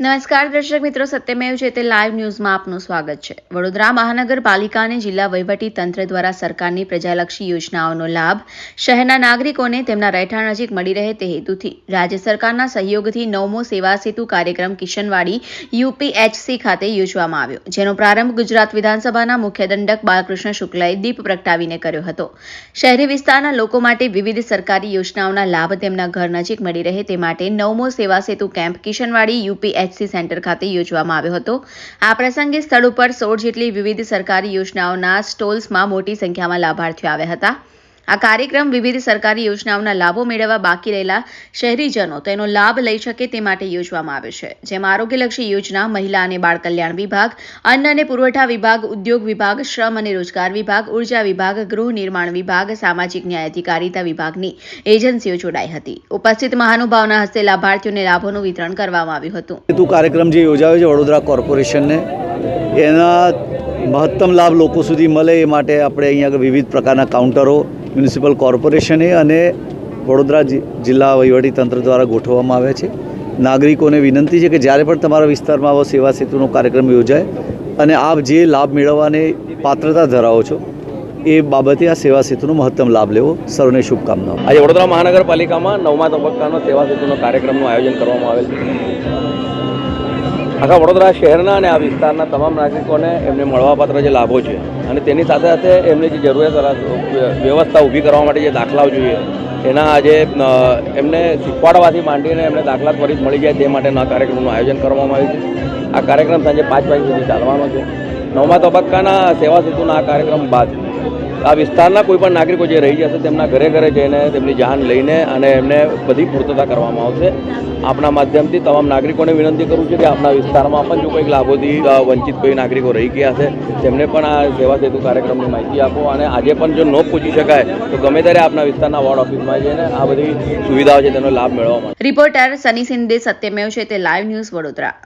નમસ્કાર દર્શક મિત્રો, સત્યમેવ છે તે લાઈવ ન્યૂઝમાં આપનું સ્વાગત છે. વડોદરા મહાનગરપાલિકા અને જિલ્લા વહીવટી તંત્ર દ્વારા સરકારની પ્રજાલક્ષી યોજનાઓનો લાભ શહેરના નાગરિકોને તેમના રહેઠાણ નજીક મળી રહે તે હેતુથી રાજ્ય સરકારના સહયોગથી નવમો સેવા સેતુ કાર્યક્રમ કિશનવાડી યુપીએચસી ખાતે યોજવામાં આવ્યો, જેનો પ્રારંભ ગુજરાત વિધાનસભાના મુખ્ય દંડક બાલકૃષ્ણ શુક્લાએ દીપ પ્રગટાવીને કર્યો હતો. શહેરી વિસ્તારના લોકો માટે વિવિધ સરકારી યોજનાઓના લાભ તેમના ઘર નજીક મળી રહે તે માટે નવમો Seva Setu camp Kishanwadi UPHC centre ખાતે યોજવામાં આવ્યો હતો. આ પ્રસંગે સ્થળ ઉપર સોળ જેટલી વિવિધ સરકારી યોજનાઓના સ્ટોલ્સમાં મોટી સંખ્યામાં લાભાર્થીઓ આવ્યા હતા. આ કાર્યક્રમ વિવિધ સરકારી યોજનાઓના લાભો મેળવવા બાકી રહેલા શહેરીજનો તેનો લાભ લઈ શકે તે માટે યોજવામાં આવે છે. જેમાં આરોગ્યલક્ષી યોજના, મહિલા અને બાળ કલ્યાણ વિભાગ, અન્ન અને પુરવઠા વિભાગ, ઉદ્યોગ વિભાગ, શ્રમ અને રોજગાર વિભાગ, ઊર્જા વિભાગ, ગૃહ નિર્માણ વિભાગ, સામાજિક ન્યાય અધિકારીતા વિભાગની એજન્સીઓ જોડાઈ હતી. ઉપસ્થિત મહાનુભાવના હસ્તે લાભાર્થીઓને લાભોનું વિતરણ કરવામાં આવ્યું હતું. કાર્યક્રમ જે યોજાયો છે વડોદરા કોર્પોરેશનને, એના મહત્તમ લાભ લોકો સુધી મળે એ માટે આપણે અહીંયા વિવિધ પ્રકારના કાઉન્ટરો મ્યુનિસિપલ કોર્પોરેશને અને વડોદરા જિલ્લા તંત્ર દ્વારા ગોઠવવામાં આવ્યા છે. નાગરિકોને વિનંતી છે કે જ્યારે પણ તમારા વિસ્તારમાં આવો સેવા સેતુનો કાર્યક્રમ યોજાય અને આપ જે લાભ મેળવવાની પાત્રતા ધરાવો છો, એ બાબતે આ સેવા સેતુનો મહત્તમ લાભ લેવો સર્વને શુભકામનાઓ. આજે વડોદરા મહાનગરપાલિકામાં નવમા તબક્કાનો સેવા સેતુનો કાર્યક્રમનું આયોજન કરવામાં આવેલ છે. આખા વડોદરા શહેરના અને આ વિસ્તારના તમામ નાગરિકોને એમને મળવાપાત્ર જે લાભો છે અને તેની સાથે સાથે એમને જે જરૂરિયાત વ્યવસ્થા ઊભી કરવા માટે જે દાખલાઓ જોઈએ, એના આજે એમને શીખવાડવાથી માંડીને એમને દાખલા ત્વરિત મળી જાય તે માટેના કાર્યક્રમનું આયોજન કરવામાં આવ્યું છે. આ કાર્યક્રમ સાંજે પાંચ વાગ્યા સુધી ચાલવાનો છે. નવમા તબક્કાના સેવા સેતુના આ કાર્યક્રમ બાદ. આ વિસ્તારના કોઈ પણ નાગરિકો જે રહી જશે તેમના ઘરે ઘરે જઈને તેમની જાન લઈને અને એમને બધી પૂર્તતા કરવામાં આવશે. આપના માધ્યમથી તમામ નાગરિકોને વિનંતી કરું છું કે આપના વિસ્તારમાં પણ જો કોઈક લાભોથી વંચિત કોઈ નાગરિકો રહી ગયા છે તેમને પણ આ સેવા સેતુ કાર્યક્રમની માહિતી આપો અને આજે પણ જો ન પૂછી શકાય, તો ગમે ત્યારે આપના વિસ્તારના વોર્ડ ઓફિસમાં જઈને આ બધી સુવિધાઓ છે તેનો લાભ મેળવવા માટે. રિપોર્ટર સની સિંધે સત્યમેવ છે તે લાઈવ ન્યૂઝ વડોદરા.